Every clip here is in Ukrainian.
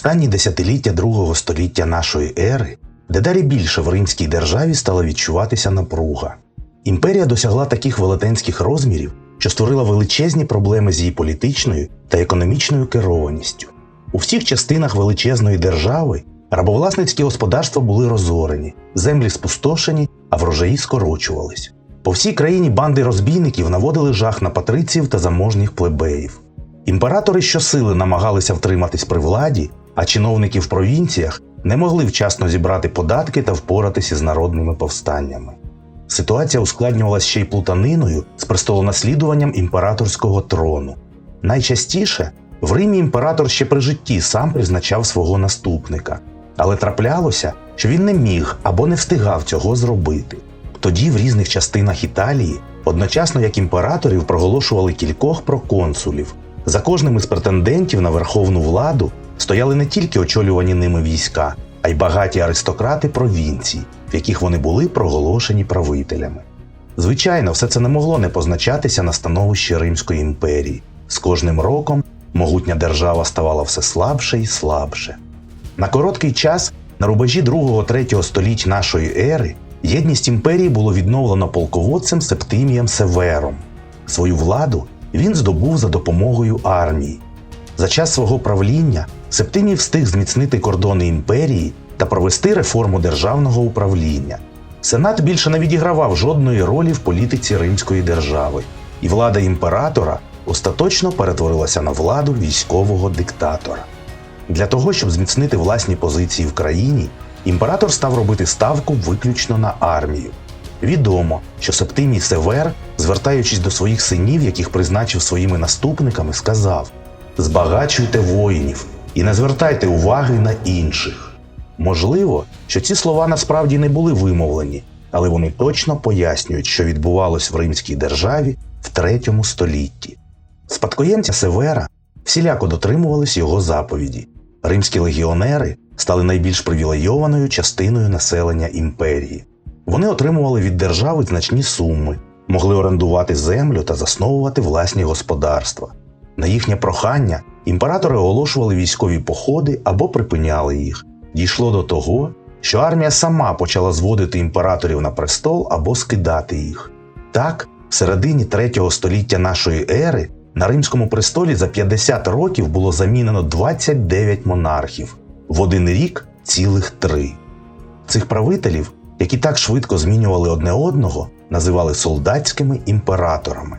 останні десятиліття другого століття нашої ери дедалі більше в римській державі стала відчуватися напруга. Імперія досягла таких велетенських розмірів, що створила величезні проблеми з її політичною та економічною керованістю. У всіх частинах величезної держави рабовласницькі господарства були розорені, землі спустошені, а врожаї скорочувались. По всій країні банди розбійників наводили жах на патриціїв та заможніх плебеїв. Імператори щосили намагалися втриматись при владі, а чиновники в провінціях не могли вчасно зібрати податки та впоратися з народними повстаннями. Ситуація ускладнювалася ще й плутаниною з престолонаслідуванням імператорського трону. Найчастіше в Римі імператор ще при житті сам призначав свого наступника, але траплялося, що він не міг або не встигав цього зробити. Тоді в різних частинах Італії одночасно як імператорів проголошували кількох проконсулів. За кожним із претендентів на верховну владу стояли не тільки очолювані ними війська, а й багаті аристократи провінцій, в яких вони були проголошені правителями. Звичайно, все це не могло не позначатися на становищі Римської імперії. З кожним роком могутня держава ставала все слабше і слабше. На короткий час, на рубежі 2-3 століть нашої ери, єдність імперії було відновлено полководцем Септимієм Севером. Свою владу він здобув за допомогою армії. За час свого правління Септимій встиг зміцнити кордони імперії та провести реформу державного управління. Сенат більше не відігравав жодної ролі в політиці римської держави, і влада імператора остаточно перетворилася на владу військового диктатора. Для того, щоб зміцнити власні позиції в країні, імператор став робити ставку виключно на армію. Відомо, що Септимій Север, звертаючись до своїх синів, яких призначив своїми наступниками, сказав: Збагачуйте воїнів і не звертайте уваги на інших. Можливо, що ці слова насправді не були вимовлені, але вони точно пояснюють, що відбувалось в римській державі в третьому столітті. Спадкоємця Севера всіляко дотримувались його заповіді. Римські легіонери стали найбільш привілейованою частиною населення імперії. Вони отримували від держави значні суми, могли орендувати землю та засновувати власні господарства. На їхнє прохання імператори оголошували військові походи або припиняли їх. Дійшло до того, що армія сама почала зводити імператорів на престол або скидати їх. Так, в середині третього століття нашої ери на римському престолі за 50 років було замінено 29 монархів, в один рік цілих три. Цих правителів, які так швидко змінювали одне одного, називали солдатськими імператорами.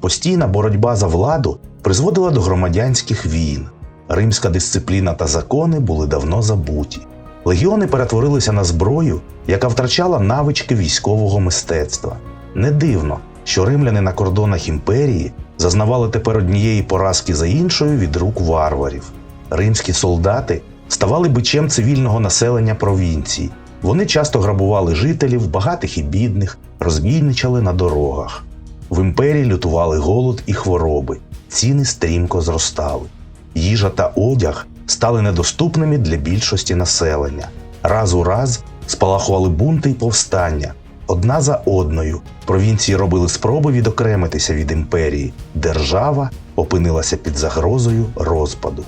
Постійна боротьба за владу призводила до громадянських війн. Римська дисципліна та закони були давно забуті. Легіони перетворилися на зброю, яка втрачала навички військового мистецтва. Не дивно, що римляни на кордонах імперії зазнавали тепер однієї поразки за іншою від рук варварів. Римські солдати ставали бичем цивільного населення провінцій. Вони часто грабували жителів, багатих і бідних, розбійничали на дорогах. В імперії лютували голод і хвороби, ціни стрімко зростали. Їжа та одяг стали недоступними для більшості населення. Раз у раз спалахували бунти й повстання. Одна за одною провінції робили спроби відокремитися від імперії. Держава опинилася під загрозою розпаду.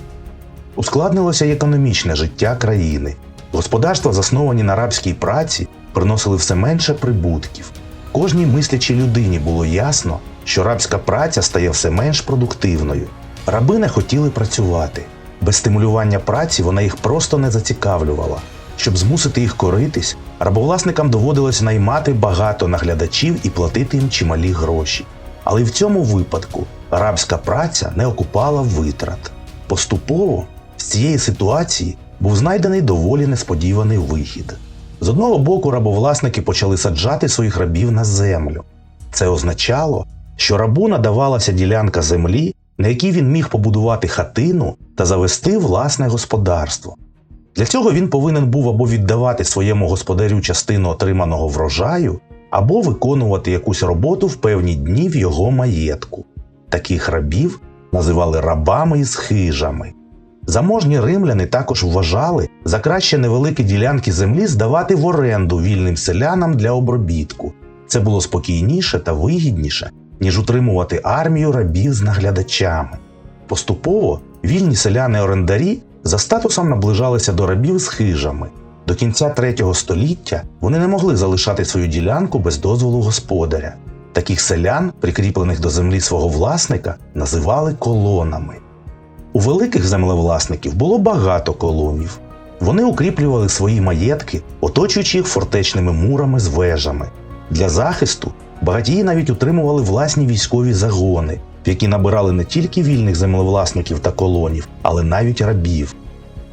Ускладнилося й економічне життя країни. Господарства, засновані на рабській праці, приносили все менше прибутків. Кожній мислячій людині було ясно, що рабська праця стає все менш продуктивною. Раби не хотіли працювати. Без стимулювання праці вона їх просто не зацікавлювала. Щоб змусити їх коритись, рабовласникам доводилось наймати багато наглядачів і платити їм чималі гроші. Але в цьому випадку рабська праця не окупала витрат. Поступово з цієї ситуації був знайдений доволі несподіваний вихід. З одного боку, рабовласники почали саджати своїх рабів на землю. Це означало, що рабу надавалася ділянка землі, на якій він міг побудувати хатину та завести власне господарство. Для цього він повинен був або віддавати своєму господарю частину отриманого врожаю, або виконувати якусь роботу в певні дні в його маєтку. Таких рабів називали рабами із хижами. Заможні римляни також вважали за краще невеликі ділянки землі здавати в оренду вільним селянам для обробітку. Це було спокійніше та вигідніше, ніж утримувати армію рабів з наглядачами. Поступово вільні селяни-орендарі за статусом наближалися до рабів з хижами. До кінця третього століття вони не могли залишати свою ділянку без дозволу господаря. Таких селян, прикріплених до землі свого власника, називали колонами. У великих землевласників було багато колонів. Вони укріплювали свої маєтки, оточуючи їх фортечними мурами з вежами. Для захисту багатії навіть утримували власні військові загони, в які набирали не тільки вільних землевласників та колонів, але навіть рабів.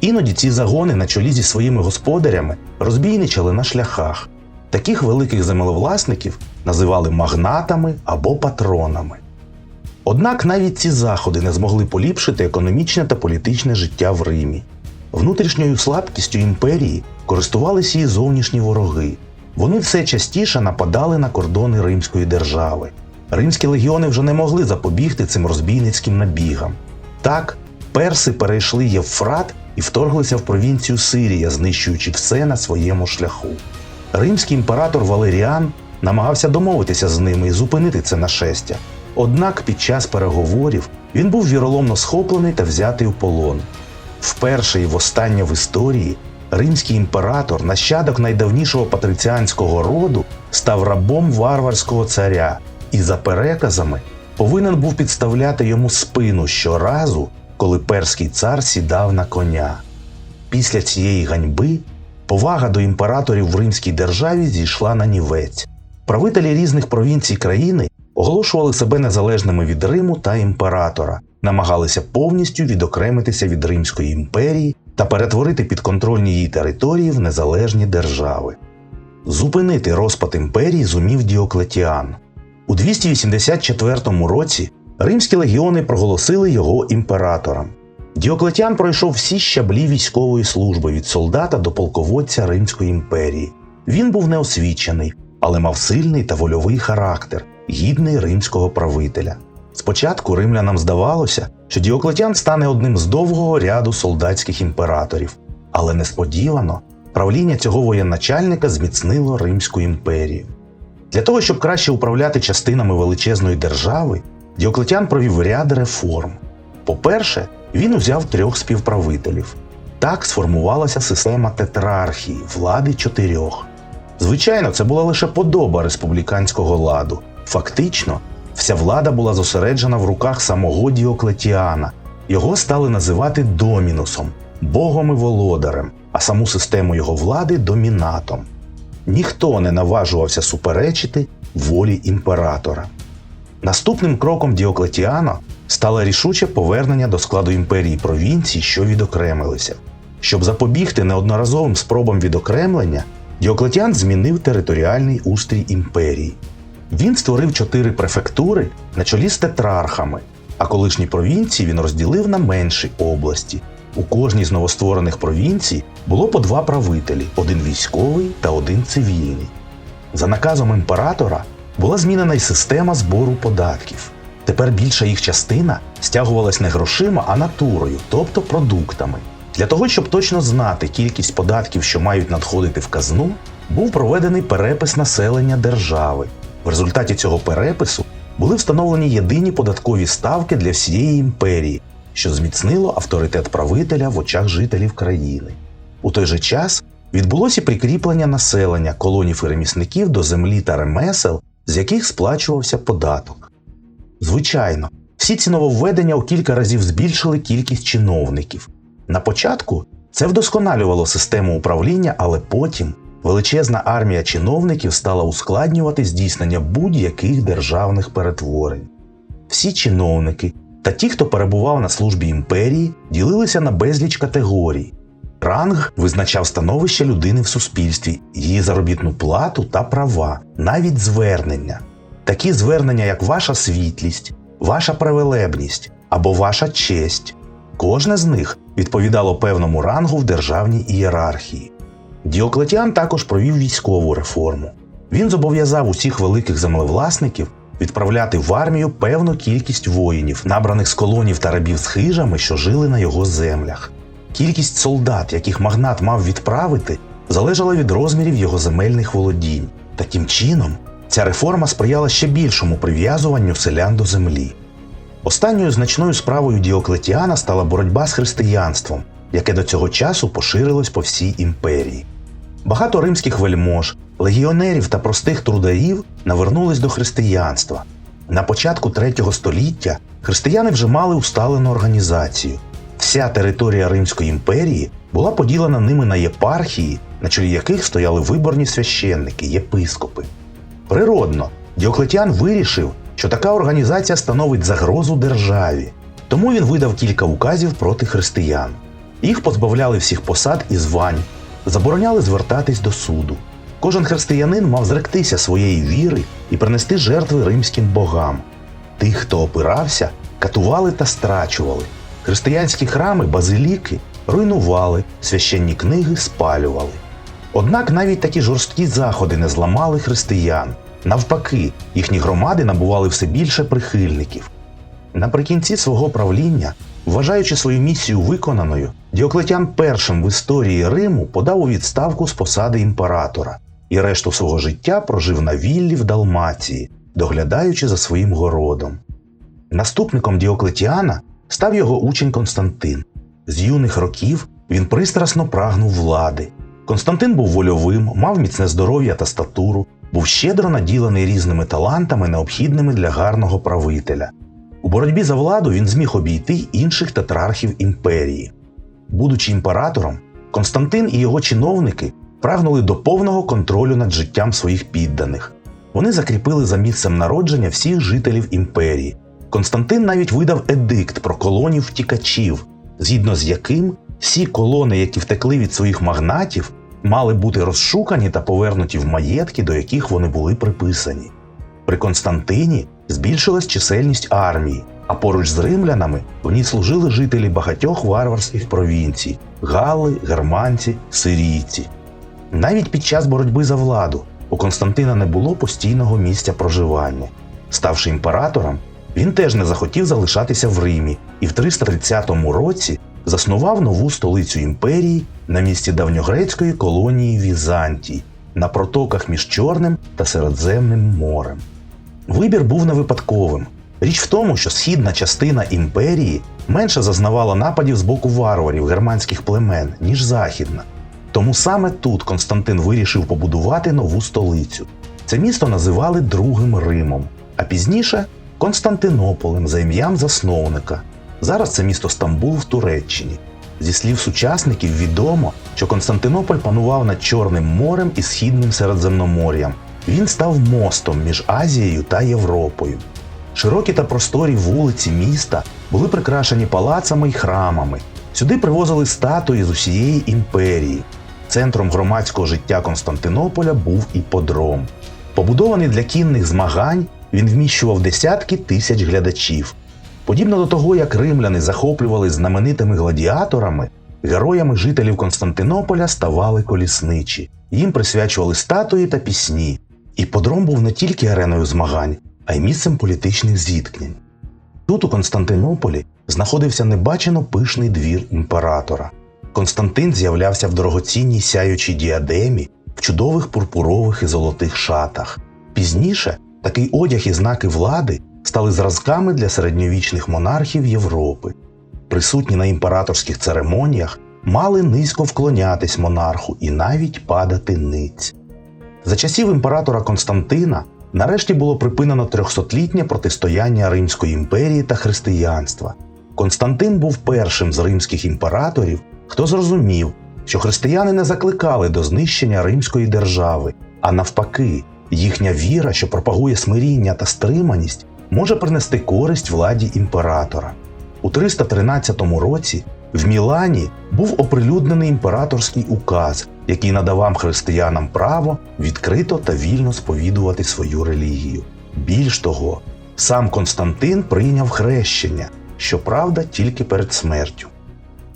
Іноді ці загони на чолі зі своїми господарями розбійничали на шляхах. Таких великих землевласників називали магнатами або патронами. Однак навіть ці заходи не змогли поліпшити економічне та політичне життя в Римі. Внутрішньою слабкістю імперії користувалися її зовнішні вороги. Вони все частіше нападали на кордони Римської держави. Римські легіони вже не могли запобігти цим розбійницьким набігам. Так, перси перейшли Євфрат і вторглися в провінцію Сирія, знищуючи все на своєму шляху. Римський імператор Валеріан намагався домовитися з ними і зупинити це нашестя. Однак під час переговорів він був віроломно схоплений та взятий у полон. Вперше і востаннє в історії римський імператор, нащадок найдавнішого патриціанського роду, став рабом варварського царя і, за переказами, повинен був підставляти йому спину щоразу, коли перський цар сідав на коня. Після цієї ганьби повага до імператорів в римській державі зійшла на нівець. Правителі різних провінцій країни оголошували себе незалежними від Риму та імператора, намагалися повністю відокремитися від Римської імперії та перетворити підконтрольні її території в незалежні держави. Зупинити розпад імперії зумів Діоклетіан. У 284 році римські легіони проголосили його імператором. Діоклетіан пройшов всі щаблі військової служби від солдата до полководця Римської імперії. Він був неосвічений, але мав сильний та вольовий характер, гідний римського правителя. Спочатку римлянам здавалося, що Діоклетіан стане одним з довгого ряду солдатських імператорів, але несподівано правління цього воєначальника зміцнило Римську імперію. Для того, щоб краще управляти частинами величезної держави, Діоклетіан провів ряд реформ. По-перше, він узяв трьох співправителів. Так сформувалася система тетрархії влади чотирьох. Звичайно, це була лише подоба республіканського ладу. Фактично, вся влада була зосереджена в руках самого Діоклетіана. Його стали називати домінусом, богом і володарем, а саму систему його влади домінатом. Ніхто не наважувався суперечити волі імператора. Наступним кроком Діоклетіана стало рішуче повернення до складу імперії провінцій, що відокремилися. Щоб запобігти неодноразовим спробам відокремлення, Діоклетіан змінив територіальний устрій імперії. Він створив чотири префектури на чолі з тетрархами, а колишні провінції він розділив на менші області. У кожній з новостворених провінцій було по два правителі: один військовий та один цивільний. За наказом імператора була змінена й система збору податків. Тепер більша їх частина стягувалась не грошима, а натурою, тобто продуктами. Для того, щоб точно знати кількість податків, що мають надходити в казну, був проведений перепис населення держави. В результаті цього перепису були встановлені єдині податкові ставки для всієї імперії, що зміцнило авторитет правителя в очах жителів країни. У той же час відбулося прикріплення населення колонів і ремісників до землі та ремесел, з яких сплачувався податок. Звичайно, всі ці нововведення у кілька разів збільшили кількість чиновників. На початку це вдосконалювало систему управління, але потім величезна армія чиновників стала ускладнювати здійснення будь-яких державних перетворень. Всі чиновники та ті, хто перебував на службі імперії, ділилися на безліч категорій. Ранг визначав становище людини в суспільстві, її заробітну плату та права, навіть звернення. Такі звернення, як ваша світлість, ваша привелебність або ваша честь. Кожне з них відповідало певному рангу в державній ієрархії. Діоклетіан також провів військову реформу. Він зобов'язав усіх великих землевласників відправляти в армію певну кількість воїнів, набраних з колонів та рабів з хижами, що жили на його землях. Кількість солдат, яких магнат мав відправити, залежала від розмірів його земельних володінь. Таким чином, ця реформа сприяла ще більшому прив'язуванню селян до землі. Останньою значною справою Діоклетіана стала боротьба з християнством. яке до цього часу поширилось по всій імперії. Багато римських вельмож, легіонерів та простих трударів навернулись до християнства. На початку третього століття християни вже мали усталену організацію. Вся територія Римської імперії була поділена ними на єпархії, на чолі яких стояли виборні священники, єпископи. Природно, Діоклетіан вирішив, що така організація становить загрозу державі, тому він видав кілька указів проти християн. Їх позбавляли всіх посад і звань, забороняли звертатись до суду. Кожен християнин мав зректися своєї віри і принести жертви римським богам. Тих, хто опирався, катували та страчували. Християнські храми, базиліки руйнували, священні книги спалювали. Однак навіть такі жорсткі заходи не зламали християн. Навпаки, їхні громади набували все більше прихильників. Наприкінці свого правління, вважаючи свою місію виконаною, Діоклетян першим в історії Риму подав у відставку з посади імператора і решту свого життя прожив на віллі в Далмації, доглядаючи за своїм городом. Наступником Діоклетіана став його учень Константин. З юних років він пристрасно прагнув влади. Константин був вольовим, мав міцне здоров'я та статуру, був щедро наділений різними талантами, необхідними для гарного правителя. Боротьбі за владу він зміг обійти інших тетрархів імперії. Будучи імператором, Константин і його чиновники прагнули до повного контролю над життям своїх підданих. Вони закріпили за місцем народження всіх жителів імперії. Константин навіть видав едикт про колонів втікачів, згідно з яким всі колони, які втекли від своїх магнатів, мали бути розшукані та повернуті в маєтки, до яких вони були приписані. При Константині збільшилась чисельність армії, а поруч з римлянами в ній служили жителі багатьох варварських провінцій гали, германці, сирійці. Навіть під час боротьби за владу у Константина не було постійного місця проживання. Ставши імператором, він теж не захотів залишатися в Римі і в 330 році заснував нову столицю імперії на місці давньогрецької колонії Візантії на протоках між Чорним та Середземним морем. Вибір був не випадковим. Річ в тому, що східна частина імперії менше зазнавала нападів з боку варварів германських племен, ніж західна. Тому саме тут Константин вирішив побудувати нову столицю. Це місто називали Другим Римом, а пізніше Константинополем за ім'ям засновника. Зараз це місто Стамбул в Туреччині. Зі слів сучасників відомо, що Константинополь панував над Чорним морем і Східним Середземномор'ям. Він став мостом між Азією та Європою. Широкі та просторі вулиці міста були прикрашені палацами й храмами. Сюди привозили статуї з усієї імперії. Центром громадського життя Константинополя був іподром. Побудований для кінних змагань, він вміщував десятки тисяч глядачів. Подібно до того, як римляни захоплювали знаменитими гладіаторами, героями жителів Константинополя ставали колісничі. Їм присвячували статуї та пісні. Іподром був не тільки ареною змагань, а й місцем політичних зіткнень. Тут, у Константинополі, знаходився небачено пишний двір імператора. Константин з'являвся в дорогоцінній сяючій діадемі, в чудових пурпурових і золотих шатах. Пізніше такий одяг і знаки влади стали зразками для середньовічних монархів Європи. Присутні на імператорських церемоніях мали низько вклонятись монарху і навіть падати ниць. За часів імператора Константина нарешті було припинено трьохсотлітнє протистояння Римської імперії та християнства. Константин був першим з римських імператорів, хто зрозумів, що християни не закликали до знищення римської держави, а навпаки, їхня віра, що пропагує смиріння та стриманість, може принести користь владі імператора. У 313 році в Мілані був оприлюднений імператорський указ, який надавав християнам право відкрито та вільно сповідувати свою релігію. Більш того, сам Константин прийняв хрещення, щоправда, тільки перед смертю.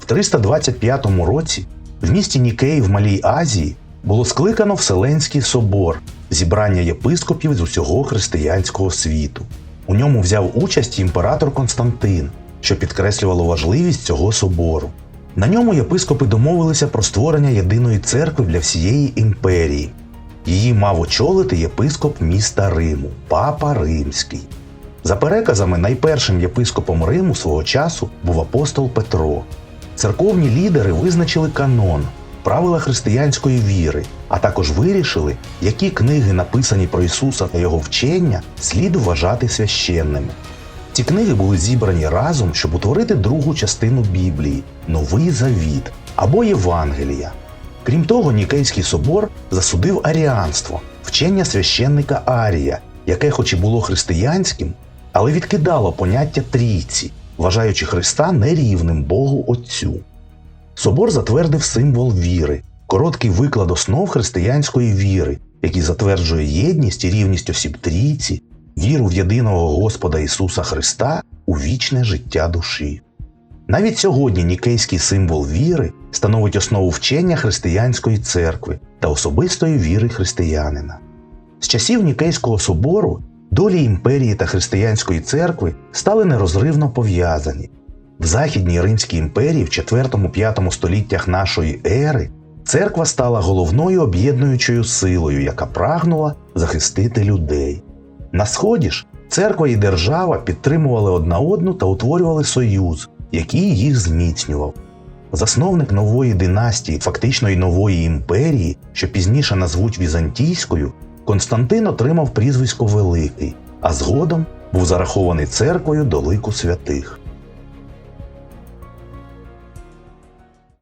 В 325 році в місті Нікеї в Малій Азії було скликано Вселенський собор, зібрання єпископів з усього християнського світу. У ньому взяв участь імператор Константин, що підкреслювало важливість цього собору. На ньому єпископи домовилися про створення єдиної церкви для всієї імперії. Її мав очолити єпископ міста Риму, папа Римський. За переказами, найпершим єпископом Риму свого часу був апостол Петро. Церковні лідери визначили канон, правила християнської віри, а також вирішили, які книги, написані про Ісуса та Його вчення, слід вважати священними. Ці книги були зібрані разом, щоб утворити другу частину Біблії Новий Завіт або Євангелія. Крім того, Нікейський собор засудив аріанство, вчення священника Арія, яке, хоч і було християнським, але відкидало поняття трійці, вважаючи Христа нерівним Богу Отцю. Собор затвердив символ віри, короткий виклад основ християнської віри, який затверджує єдність і рівність осіб трійці, віру в єдиного Господа Ісуса Христа у вічне життя душі. Навіть сьогодні нікейський символ віри становить основу вчення християнської церкви та особистої віри християнина. З часів Нікейського собору долі імперії та християнської церкви стали нерозривно пов'язані. В Західній Римській імперії в 4-5 століттях нашої ери церква стала головною об'єднуючою силою, яка прагнула захистити людей. На сході ж церква і держава підтримували одна одну та утворювали союз, який їх зміцнював. Засновник нової династії, фактично й нової імперії, що пізніше назвуть Візантійською, Константин отримав прізвисько Великий, а згодом був зарахований церквою до лику святих.